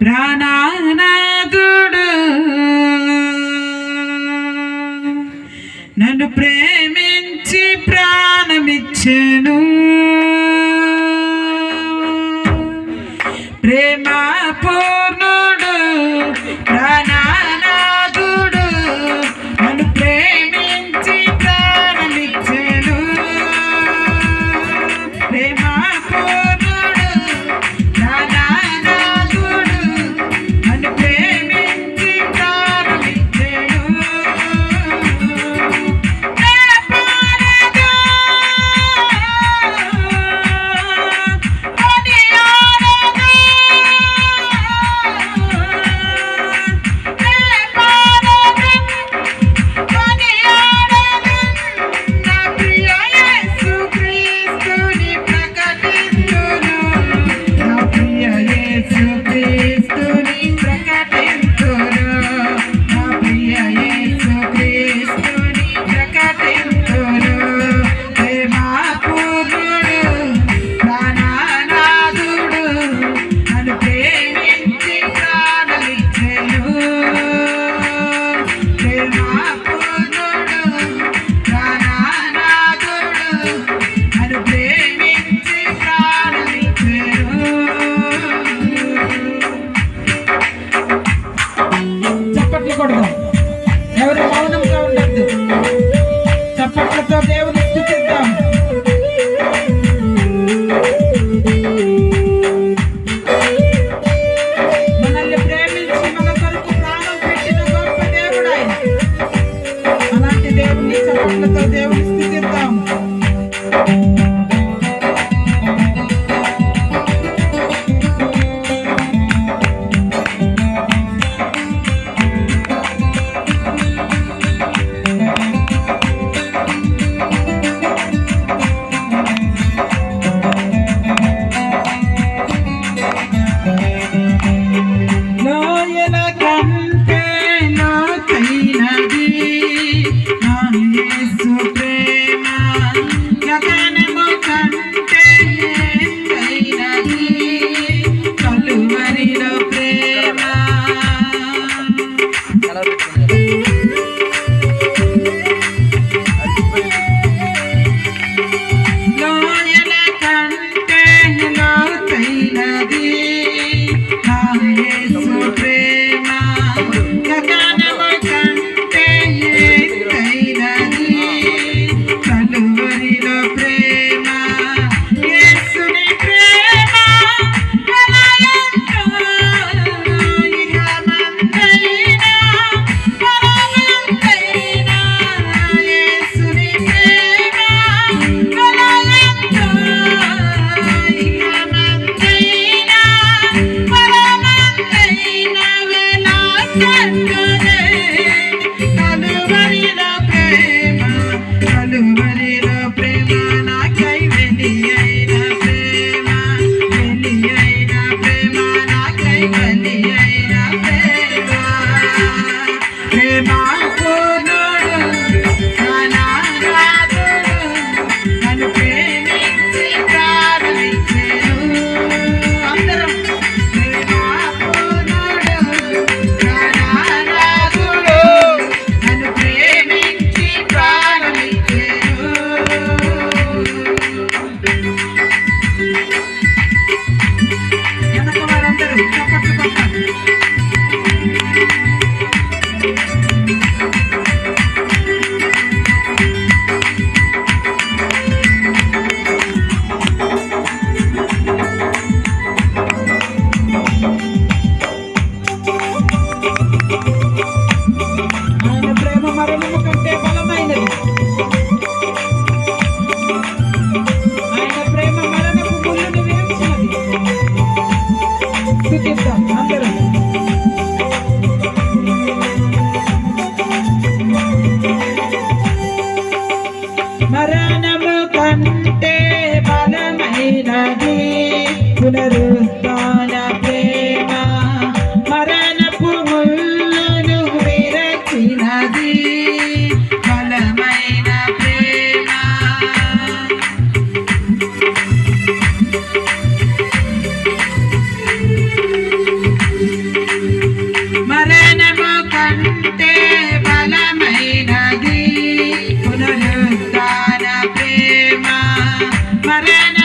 ప్రాణానాథుడు. నన్ను ప్రేమించి ప్రాణమిచ్చెను. చేయకూడదు ఎవరి మౌనం కావద్దు చప్పట్లతో దేవుని చూపిద్దాం అందరం మరణము కంటే బలమైనది పునరుద్ధ Yeah.